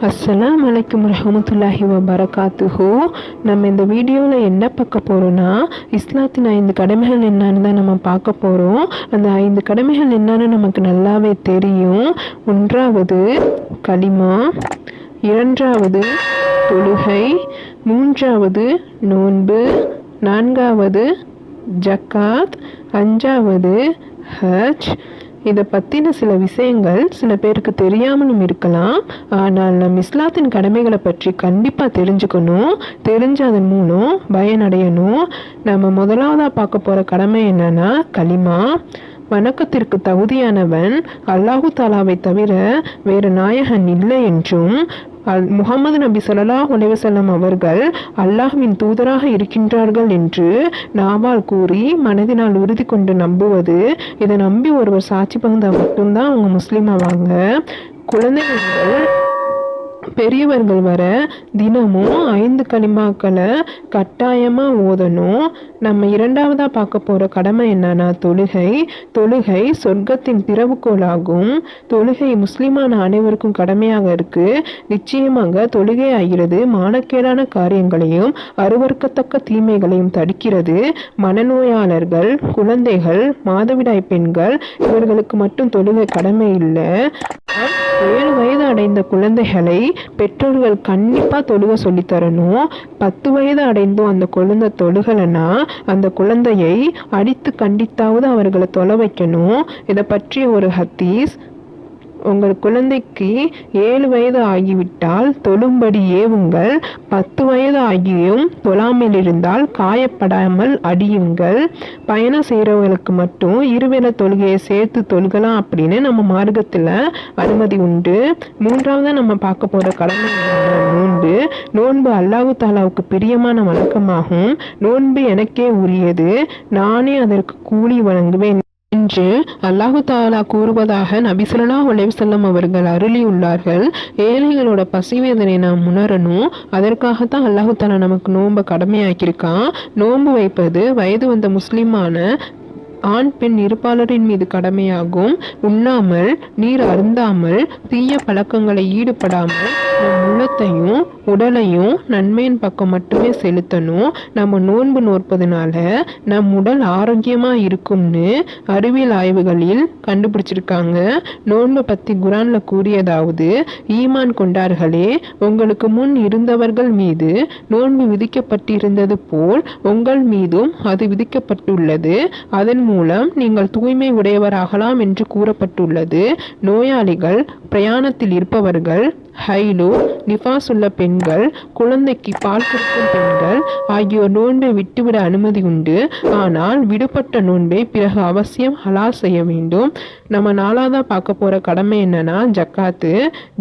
அஸ்ஸலாம் வலைக்கம் ரஹமத்துல்லாஹி வபரகாத்துஹு. நம்ம இந்த வீடியோவில் என்ன பார்க்க போகிறோன்னா இஸ்லாத்தின் ஐந்து கடமைகள் என்னன்னு தான் நம்ம பார்க்க போகிறோம் அந்த ஐந்து கடமைகள் என்னன்னு நமக்கு நல்லாவே தெரியும். ஒன்றாவது களிமா. இரண்டாவது தொழுகை. மூன்றாவது நோன்பு. நான்காவது ஜக்காத். அஞ்சாவது ஹஜ். இதை பற்றின சில விஷயங்கள் சில பேருக்கு தெரியாமலும் இருக்கலாம். ஆனால் நம் இஸ்லாத்தின் கடமைகளை பற்றி கண்டிப்பாக தெரிஞ்சுக்கணும். தெரிஞ்சதன் மூலம் பயனடையணும். நம்ம முதலாவதாக பார்க்க போகிற கடமை என்னன்னா களிமா. வணக்கத்திற்கு தகுதியானவன் அல்லாஹு தாலாவை தவிர வேறு நாயகன் இல்லை என்றும் அல் முகமது நபி சொல்லலா அலைஹி அவர்கள் அல்லாஹ்வின் தூதராக இருக்கின்றார்கள் என்று நாவால் கூறி மனதினால் உறுதி கொண்டு நம்புவது இதை நம்பி ஒருவர் சாட்சி பகுந்தா மட்டும்தான் அவங்க முஸ்லீம் ஆவாங்க குழந்தைகள் பெரியவர்கள் வர தினமும் ஐந்து களிமாக்களை கட்டாயமாக ஓதணும். நம்ம இரண்டாவதாக பார்க்க போகிற கடமை என்னன்னா தொழுகை. தொழுகை சொர்க்கத்தின் திறவுகோலாகும் தொழுகை முஸ்லிமான அனைவருக்கும் கடமையாக இருக்கு. நிச்சயமாக தொழுகை ஆகிறது. மானக்கேடான காரியங்களையும் அருவறுக்கத்தக்க தீமைகளையும் தடுக்கிறது. மனநோயாளர்கள் குழந்தைகள் மாதவிடாய் பெண்கள் இவர்களுக்கு மட்டும் தொழுகை கடமை இல்லை. ஏழு வயது அடைந்த குழந்தைகளை பெற்றோர்கள் கண்டிப்பாக தொழுக சொல்லித் தரணும். பத்து வயது அடைந்தும் அந்த குழந்தை தொழுகலைன்னா அந்த குழந்தையை அடித்து கண்டித்தாவது அவர்களை தொலை வைக்கணும். இதை பற்றிய ஒரு ஹத்தீஸ் உங்கள் குழந்தைக்கு ஏழு வயது ஆகிவிட்டால் தொழும்படி ஏவுங்கள் பத்து வயது ஆகியும் தொழாமல் இருந்தால் காயப்படாமல் அடியுங்கள். பயணம் செய்கிறவங்களுக்கு மட்டும் இருவேளை தொழுகையை சேர்த்து தொழுகலாம் அப்படின்னு நம்ம மார்க்கத்தில் அனுமதி உண்டு. மூன்றாவதாக நம்ம பார்க்க போகிற கடமை நோன்பு. நோன்பு அல்லாஹு தாலாவுக்கு பிரியமான வழக்கமாகும் நோன்பு எனக்கே உரியது. நானே அதற்கு கூலி வழங்குவேன். என்று அல்லாஹு தாலா கூறுவதாக நபிசுல்லா ஸல்லல்லாஹு அவர்கள் அருளியுள்ளார்கள் ஏழைகளோட பசி வேதனை நாம் உணரணும் அதற்காகத்தான் அல்லாஹு தாலா நமக்கு நோன்பை கடமையாக்கியிருக்கான். நோன்பு வைப்பது வயது வந்த முஸ்லிமான ஆண் பெண் இருப்பாளரின் மீது கடமையாகும். உண்ணாமல் நீர் அருந்தாமல் தீய பழக்கங்களை ஈடுபடாமல் நம் உள்ளத்தையும் உடலையும் நன்மையின் பக்கம் மட்டுமே செலுத்தணும். நம்ம நோன்பு நோற்பதுனால நம் உடல் ஆரோக்கியமாக இருக்கும்னு அறிவியல் ஆய்வுகளில் கண்டுபிடிச்சிருக்காங்க. நோன்பை பற்றி குரானில் கூறியதாவது ஈமான் கொண்டார்களே உங்களுக்கு முன் இருந்தவர்கள் மீது நோன்பு விதிக்கப்பட்டிருந்தது போல் உங்கள் மீதும் அது விதிக்கப்பட்டுள்ளது. அதன் மூலம் நீங்கள் தூய்மை உடையவராகலாம் என்று கூறப்பட்டுள்ளது. நோயாளிகள் பிரயாணத்தில் இருப்பவர்கள் ஹைலோ நிஃபாஸ் உள்ள பெண்கள் குழந்தைக்கு பால் கொடுக்கும் பெண்கள் ஆகியோர் நோன்பை விட்டுவிட அனுமதி உண்டு. ஆனால் விடுபட்ட நோன்பை பிறகு அவசியம் ஹலால் செய்ய வேண்டும். நம்ம நாளாதான் பார்க்க போற கடமை என்னன்னா ஜக்காத்து.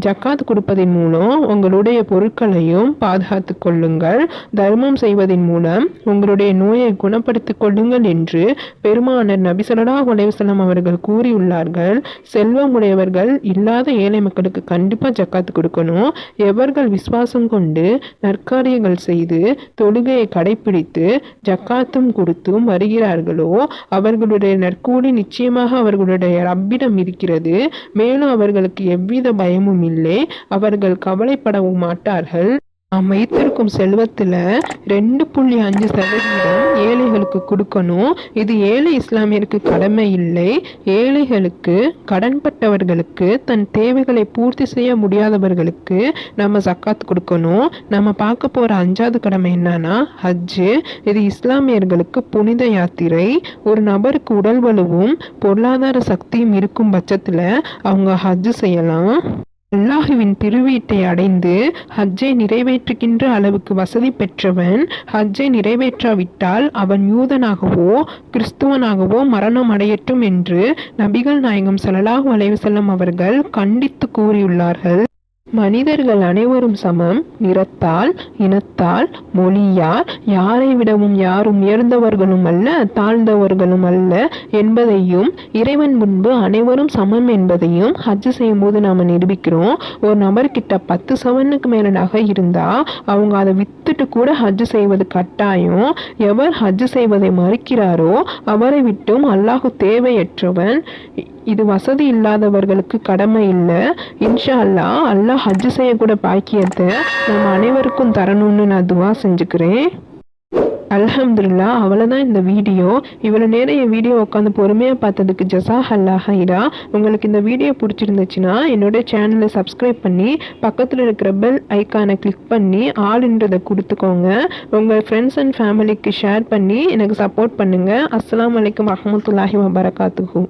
ஜக்காத் கொடுப்பதன் மூலம் உங்களுடைய பொருட்களையும் பாதுகாத்து கொள்ளுங்கள். தர்மம் செய்வதன் மூலம் உங்களுடைய நோயை குணப்படுத்திக் கொள்ளுங்கள் என்று பெருமானர் நபி ஸல்லல்லாஹு அவர்கள் கூறியுள்ளார்கள். செல்வம் உடையவர்கள் இல்லாத ஏழை மக்களுக்கு கண்டிப்பாக ஜக்காத்து கொடுக்கணும். எவர்கள் விசுவாசம் கொண்டு நற்காரியங்கள் செய்து தொழுகையை கடைபிடித்து ஜக்காத்தும் கொடுத்தும் வருகிறார்களோ அவர்களுடைய நற்கூலி நிச்சயமாக அவர்களுடைய ரப்பிடம் இருக்கிறது. மேலும் அவர்களுக்கு எவ்வித பயமும் இல்லை. அவர்கள் கவலைப்படவும் மாட்டார்கள். நாம் வைத்திருக்கும் செல்வத்தில் ரெண்டு புள்ளி அஞ்சு சதவீதம் ஏழைகளுக்கு கொடுக்கணும். இது ஏழை இஸ்லாமியருக்கு கடமை இல்லை. ஏழைகளுக்கு கடன்பட்டவர்களுக்கு தன் தேவைகளை பூர்த்தி செய்ய முடியாதவர்களுக்கு நம்ம சக்காத் கொடுக்கணும். நம்ம பார்க்க போகிற அஞ்சாவது கடமை என்னன்னா ஹஜ்ஜு இது இஸ்லாமியர்களுக்கு புனித யாத்திரை. ஒரு நபருக்கு உடல் வலுவும் பொருளாதார சக்தியும் இருக்கும் பட்சத்தில் அவங்க ஹஜ்ஜு செய்யலாம். அல்லாஹுவின் திருவீட்டை அடைந்து ஹஜ்ஜை நிறைவேற்றுகின்ற அளவுக்கு வசதி பெற்றவன் ஹஜ்ஜை நிறைவேற்றாவிட்டால் அவன் யூதனாகவோ கிறிஸ்துவனாகவோ மரணம் அடையட்டும் என்று நபிகள் நாயகம் ஸல்லல்லாஹு அலைவசல்லம் அவர்கள் கண்டித்து கூறியுள்ளார்கள். மனிதர்கள் அனைவரும் சமம். நிறத்தால் இனத்தால் மொழியால் யாரை விடவும் யாரும் உயர்ந்தவர்களும் அல்ல தாழ்ந்தவர்களும் அல்ல என்பதையும் இறைவன் முன்பு அனைவரும் சமம் என்பதையும் ஹஜ் செய்யும்போது நாம் நிரூபிக்கிறோம். ஒரு நபர்கிட்ட பத்து சவனுக்கு மேல நகை இருந்தா அவங்க அதை வித்துட்டு கூட ஹஜ் செய்வது கட்டாயம். எவர் ஹஜ் செய்வதை மறுக்கிறாரோ அவரை விட்டும் அல்லாஹு தேவையற்றவன். இது வசதி இல்லாதவர்களுக்கு கடமை இல்லை. இன்ஷா அல்லாஹ் அல்லாஹ் ஹஜ் செய்யக்கூட பாக்கியத்தை நம்ம அனைவருக்கும் தரணும்னு நான் துவா செஞ்சுக்கிறேன். அல்ஹம்துலில்லா அவ்வளோதான் இந்த வீடியோ. இவ்வளோ நேரம் என் வீடியோ உட்காந்து பொறுமையாக பார்த்ததுக்கு ஜசா அல்லா ஹைரா. உங்களுக்கு இந்த வீடியோ பிடிச்சிருந்துச்சுன்னா என்னோட சேனலை சப்ஸ்கிரைப் பண்ணி பக்கத்தில் இருக்கிற பெல் ஐக்கானை கிளிக் பண்ணி ஆளுன்றதை கொடுத்துக்கோங்க. உங்கள் ஃப்ரெண்ட்ஸ் அண்ட் ஃபேமிலிக்கு ஷேர் பண்ணி எனக்கு சப்போர்ட் பண்ணுங்கள் அஸ்லாம் அலைக்கும் அஹமத்துல்லாஹி வபரகாத்துஹு.